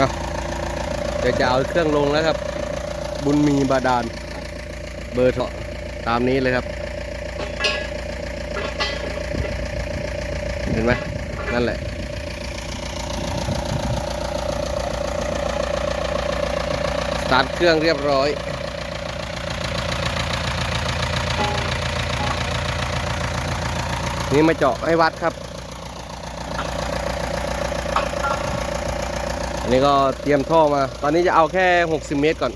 เอาเดี๋ยวจะเอาเครื่องลงแล้วครับ บุญมีบาดาล เบอร์โทรตามนี้เลยครับ เห็นไหมนั่นแหละสตาร์ทเครื่องเรียบร้อย นี่มาเจาะให้วัดครับ นนี้ก็เตรียมท่อมา ตอนนี้จะเอาแค่ 60 เมตรก่อน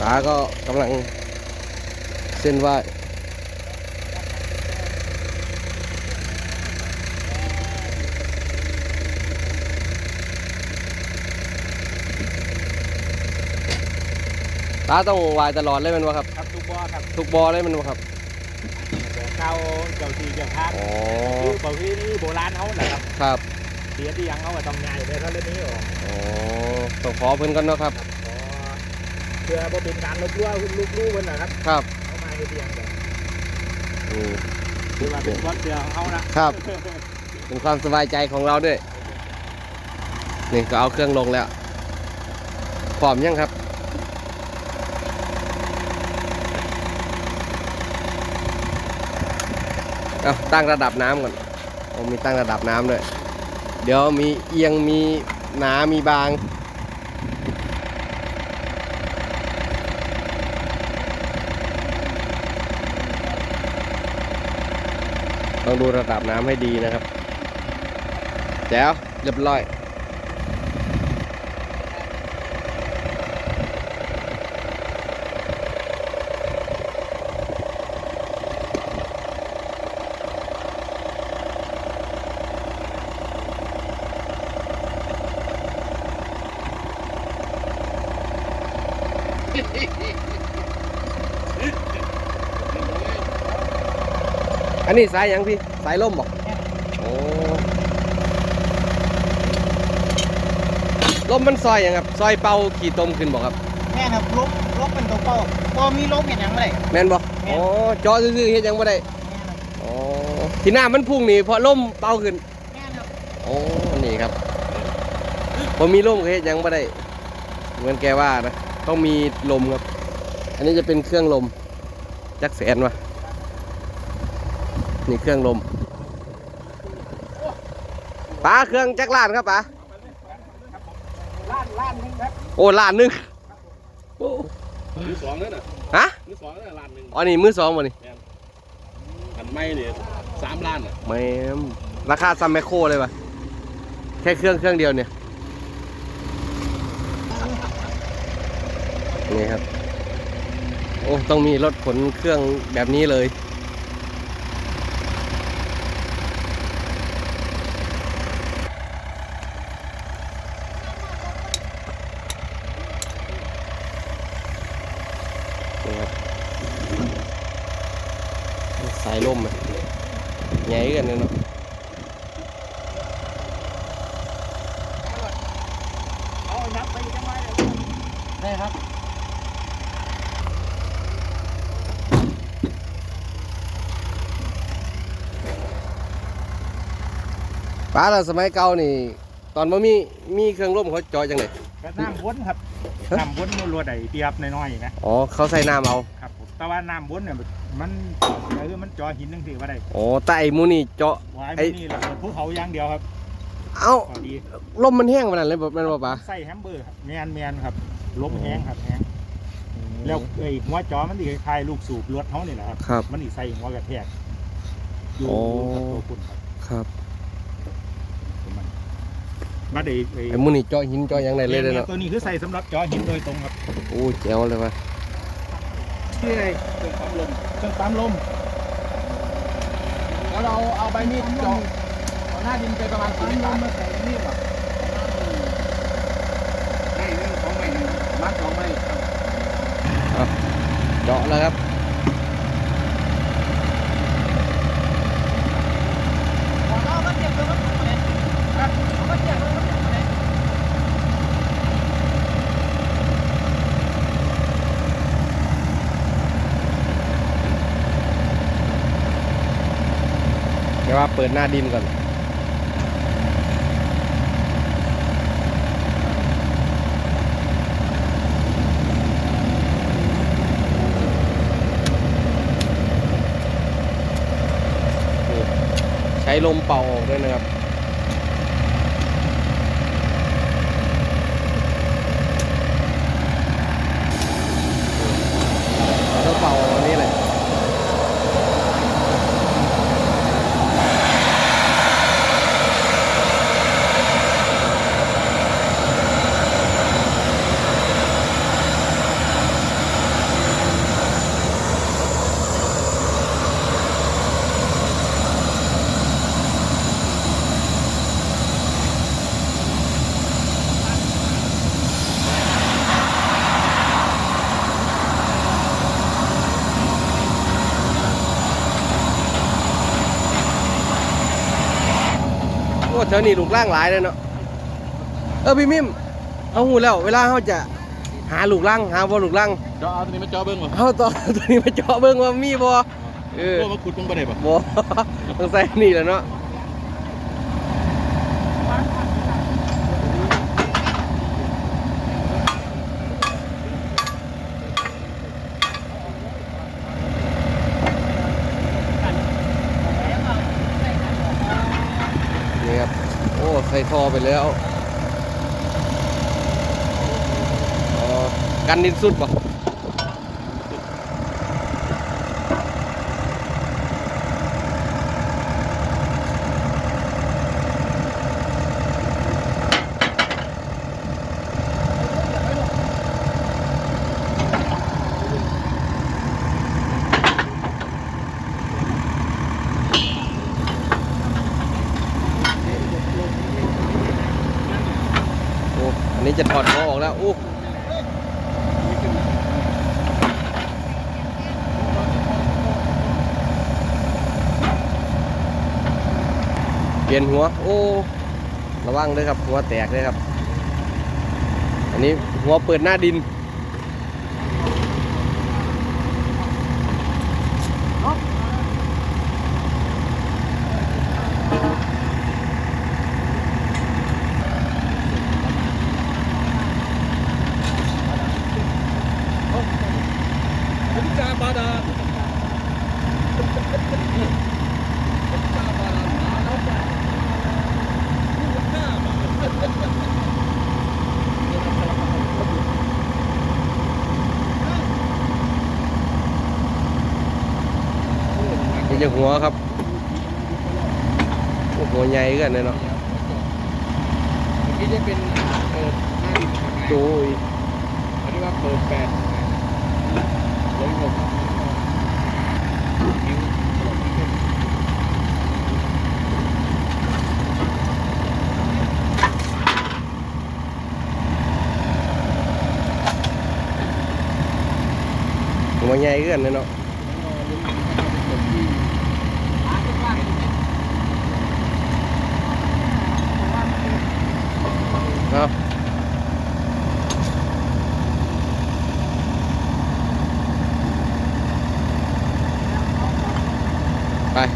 ตาก็กำลังเส้นไหวตาต้องวายตลอดเลยแมันวะครับ ครับ ทุกบ่อครับ ทุกบอเลยแมันวะครับ เข้าเจ้าที่เจ้าทางอ๋อ คือประเพณีโบราณเขาแหละครับครับเสียที่ยังเขาก็ต้องย้ายไปเท่านี้ออกอ๋อต้องขอเพิ่นกันเนาะครับ ครับขอเพื่อบ่เป็นการลบลู่ลูกลู่เพิ่นนะครับครับเขามาเฮ็ดเตียงแบบอืมคือว่าเป็นความเชื่อของเขานะครับ เป็นความสบายใจของเราด้วย นี่ก็เอาเครื่องลงแล้วพร้อมยังครับ เอาตั้งระดับน้ำก่อนผมมีตั้งระดับน้ำด้วย เดี๋ยวมีเอียงมีหนามีบางต้องดูระดับน้ำให้ดีนะครับ แจ๋วเรียบร้อย อันนี้สายหยังพี่สายล่มบอกโอ้ลมมันซอยหยังครับซอยเป่าขี่ตมขึ้นบอกครับ แม่ครับลบลบเป็นตัวเป้าพอมีลบเห็นยังไง แม่นบอกแม่นอ๋อจอซื่อๆเฮ็ดหยังบ่ได้แม่ครับอ๋อที่หน้ามันพุ่งนี่เพราะลมเป่าขึ้นแม่ครับโอ้นี่ครับพอมีลมก็เฮ็ดหยังบ่ได้เหมือนแกว่านะต้องมีลมครับ อันนี้จะเป็นเครื่องลมจักแสนวะ นี่เครื่องลมป๋าเครื่องจักรล้านครับป๋าล้านล้านหนึงครับโอ้ล้านหนึงโอ้มือสองเลยน่ะฮะมือสองเลยล้านหนึ่งอ๋อนี่มือสองบ่นี่อันไม่เนี่ยสามล้านอะแม่มราคาซัมแมคโครเลยปะแค่เครื่องเครื่องเดียวเนี่ยนี่ครับ โอ้ต้องมีรถขนเครื่องแบบนี้เลย นี่ครับ สายล่มอะใหญ่กันเลยเนาะเอานับไปจังไว้เลยได้ครับป้าเราสมัยเก่านี่ ตอนว่ามีมีเครื่องร่มเขาจอยจังเลยก็น้ำวนครับฮะน้ำวนรัวๆใดเตียบน้อยๆนะอ๋อเขาใส่น้ำเอาครับผม แต่ว่าน้ำวนเนี่ยมันเออมันจอหินจังซี่ว่าได้อ๋อแต่ไอ้หมูนี่เจาะ วายไอ้ มันนี่แหละภูเขาอย่างเดียวครับเอ้าพอดีลมมันแห้งขนาดนั้นเลยแบบนั้นป่ะป้าใส่แฮมเบอร์ครับแมนแมนครับลมแห้งครับแห้งแล้วไอ้หัวจอมันสิคล้ายๆลูกสูบรถเขานี่แหละครับ ครับ มันอีใส่หัวกระแทกอยู่โอ้ กับตัวคุณครับครับมันมาได้ไอ้ไอ้หมูนี่เจาะหินเจาะหยังไงเลยเลยนี่เนาะตัวนี้คือใส่สำหรับจอหินโดยตรงครับ โอ้แจ๋วเลยว่ะ ที่ไอ้เครื่องปั๊มลมเครื่องปั๊มลมแล้วเราเอาใบมีดเจาะเอาหน้าดินไปประมาณสี่ลมมาใส่มีดก่อนไม่หนึ่งสองไม่หนึ่งมัดสองใบเจาะแล้วครับพอเราก็เจ็บเลยมันเลยครับเราก็เจ็บเลย ยวว่าเปิดหน้าดินก่อน ใช้ลมเป่าออกด้วยนะครับ แถวนี้ลูกล่างหลายเลยเนาะเออพี่มิมเอาหูแล้ว เวลาเขาจะหาลูกล่างหาบ่ลูกล่างเจาะเอาตัวนี้มาเจาะเบิ้งบ่เอาตัวตัวนี้มาเจาะเบิ่งว่ามีบ่เออโอ้มาขุดเบิ้งบ่ได้บ่บ่ต้องใส่นี่แหละเนาะ นี่ครับ โอ้ ใส่ท่อ ไปแล้วกันดินสุดป่ะ จะถอดหัวออกแล้วอู้เปลี่ยนหัว โอ้ ระวังเลยครับ หัวแตกเลยครับ อันนี้หัวเปิดหน้าดิน นี่จะหัวครับโอ้หัวใหญ่กันเลยเนาะนี่จะเป็นเปิดหน้าดินข้างในโอ้ยอันนี้ว่าเปิดแปดลงหกนิ้วหัวใหญ่กันเลยเนาะเอาไป